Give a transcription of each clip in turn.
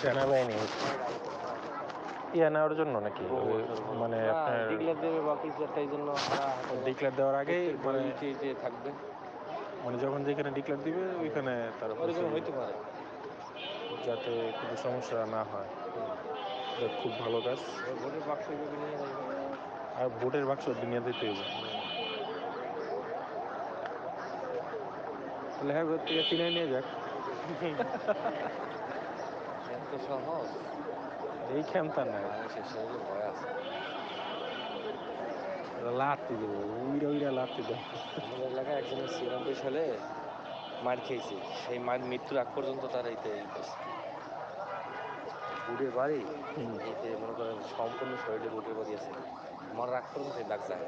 সেনাবাহিনী। ইয়া নেওয়ার জন্য নাকি? মানে ডিক্লেয়ার দেবে বা কিছু একটা এই জন্য ডিক্লেয়ার দেওয়ার আগেই মানে যে থাকবে। মানে যখন যেখানে ডিক্লেয়ার দিবে ওইখানে তার ওরকম হইতে পারে। যাতে কোনো সমস্যা না হয়। খুব ভালো কাজ। ভোটের বাক্স যাবে। আর ভোটের বাক্স দুনিয়া দিতে হবে। তাহলে হ্যাঁ থেকে কিনে নিয়ে যাক। এত সহজ? এই ক্ষমতা নাই। শরীরে ভয় আছে। লাত্তি দেবো উইরা উইরা লাত্তি দেবো। আমাদের এলাকায় একজনের ছিয়ানব্বই সালে মার খেয়েছে। সেই মার মৃত্যুর আগ পর্যন্ত তার এইতে এই করছে বাড়ি? হুম। এইতে মনে করেন সম্পূর্ণ শরীরে বুড়ের বাড়ি আছে। মরার আগ পর্যন্ত সেই দাগ যায়।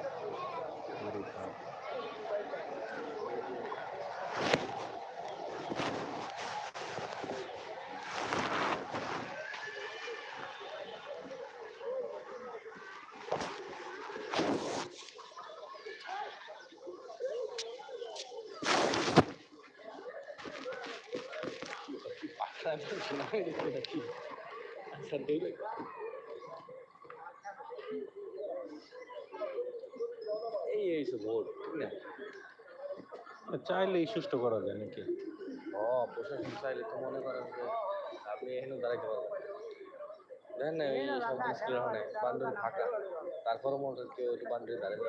এই এইসব ভোট ঠিক না চাইলেই সুষ্ঠু করা যায় নাকি? ও প্রশাসন চাইলে তো মনে করেন যে আপনি এখানে দাঁড়াইতে পারবেন। দেখেন না এই সব স্কুলের ওখানে বান্ধবী ফাঁকা। তারপরে মনে হয় কেউ বান্ধবী দাঁড়িয়ে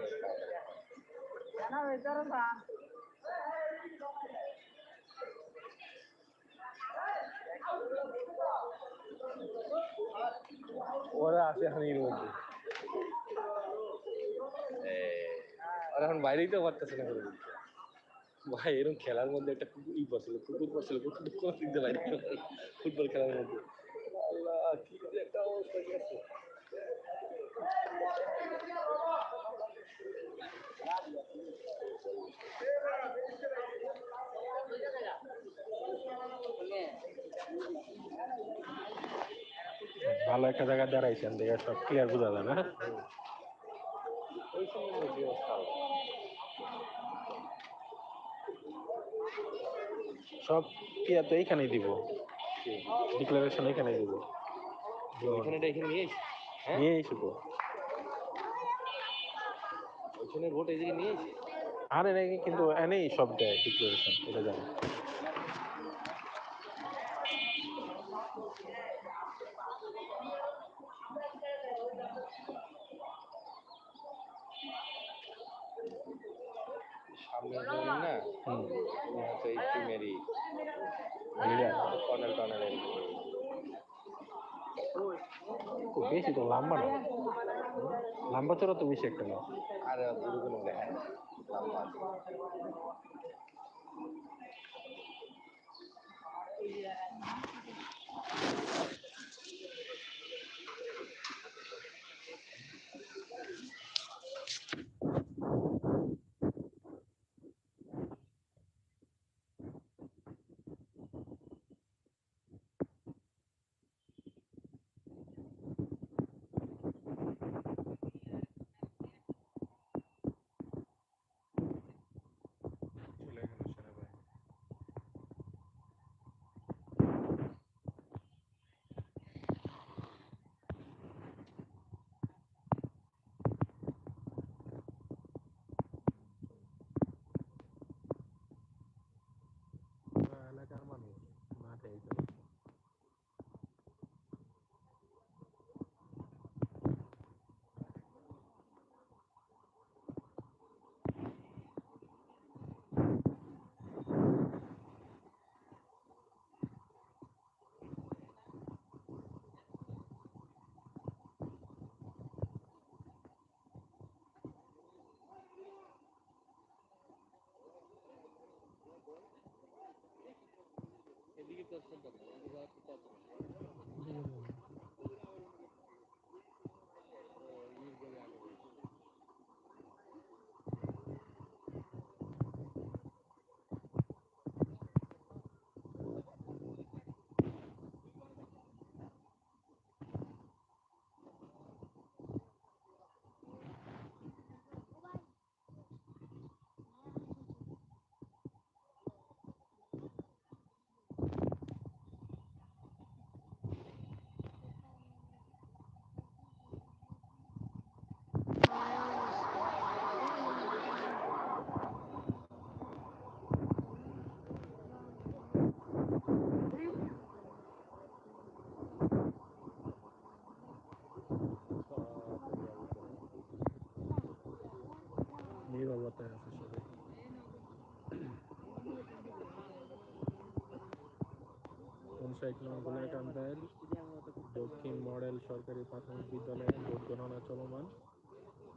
ওরা আছে হানির মধ্যে। আর এখন বাইরেই তো পারতেছে না করে ভাই এরকম খেলার মধ্যে একটা কুকুর ই পড়ছিল কুকুর পড়ছিল কুকুর কোনো দিক পারি ফুটবল খেলার মধ্যে। আল্লাহ কি একটা অবস্থা ভালো একটা জায়গায় দাঁড়াইছেন দেখে সব ক্লিয়ার বোঝা যায় না। সব ক্লিয়ার তো এইখানেই দিব। ডিক্লারেশন এইখানেই দিব। এখানে নিয়ে এসে হ্যাঁ? এসবো ওইখানে ভোট জায়গায় নিয়ে এসে আরে নাকি কিন্তু এনেই সব দেয় ডিক্লারেশন এটা জানি। সামনের জন না হয়তো এই টিমেরই লিডার কর্নেল টর্নেল খুব বেশি তো লম্বা না। লম্বা চড়া তো বেশি একটা না। আর কোনো দেখা লম্বা আছে। চলে গেল সেনাবাহিনী এলাকার মানুষ মাঠে এই তো। এদিকে তো সেন্টার না, এদিকে যাওয়ার তো পথ নেই। ও, নিরাপত্তায় আছে সবাই। দক্ষিণ মডেল সরকারি প্রাথমিক বিদ্যালয়ে ভোট গণনা চলমান।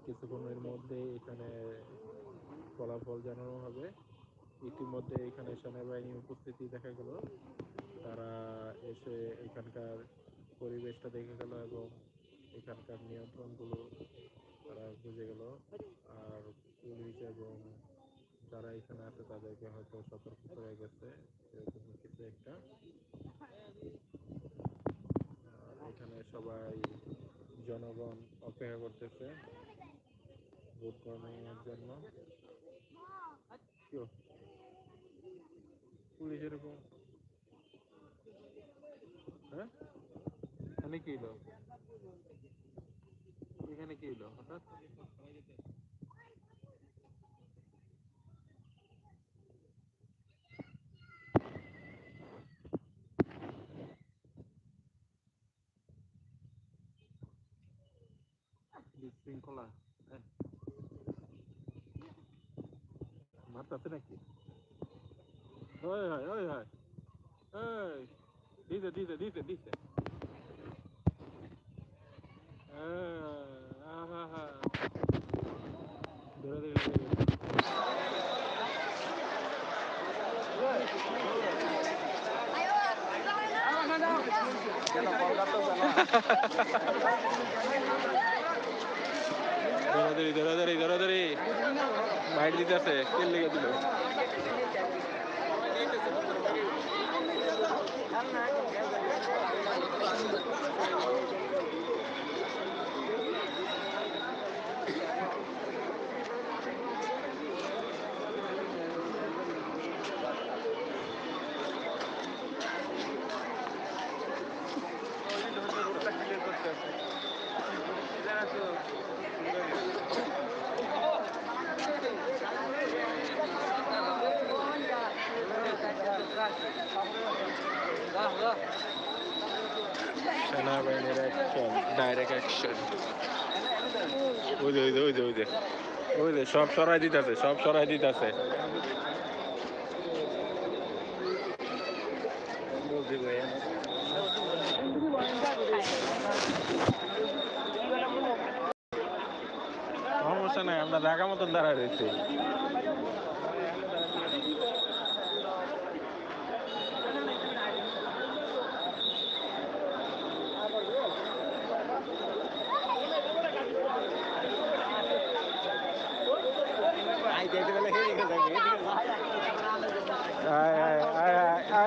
কিছুক্ষণের মধ্যে এখানে ফলাফল জানানো হবে। ইতিমধ্যে এখানে সেনাবাহিনী উপস্থিতি দেখা গেল। তারা এসে এখানকার পরিবেশটা দেখে গেল এবং এখানকার নিয়ন্ত্রণগুলো তারা বুঝে গেল। আর পুলিশ এবং যারা এখানে আছে তাদেরকে হয়তো সতর্ক করে গেছে এরকম কিছু একটা। এখানে সবাই জনগণ অপেক্ষা করতেছে ভোট গ্রহণের জন্য। কিও? পুলিশ এরকম হ্যাঁ? এখানে কি এখানে কি হলো হঠাৎ? বিশৃঙ্খলা হ্যাঁ মারতাছে নাকি ওই হয় ওই হয় এই দিছে দিছে দিছে দিছে আহা ধরে ধরে ধরাধরি ধরাধরি ধরাধরি বাইট দিতেছে কেন লেগে দিল। ডাইরেক্ট সব সরাই দিতেছে সব সমস্যা নাই আমরা জায়গা মতন দাঁড়ায় রয়েছি।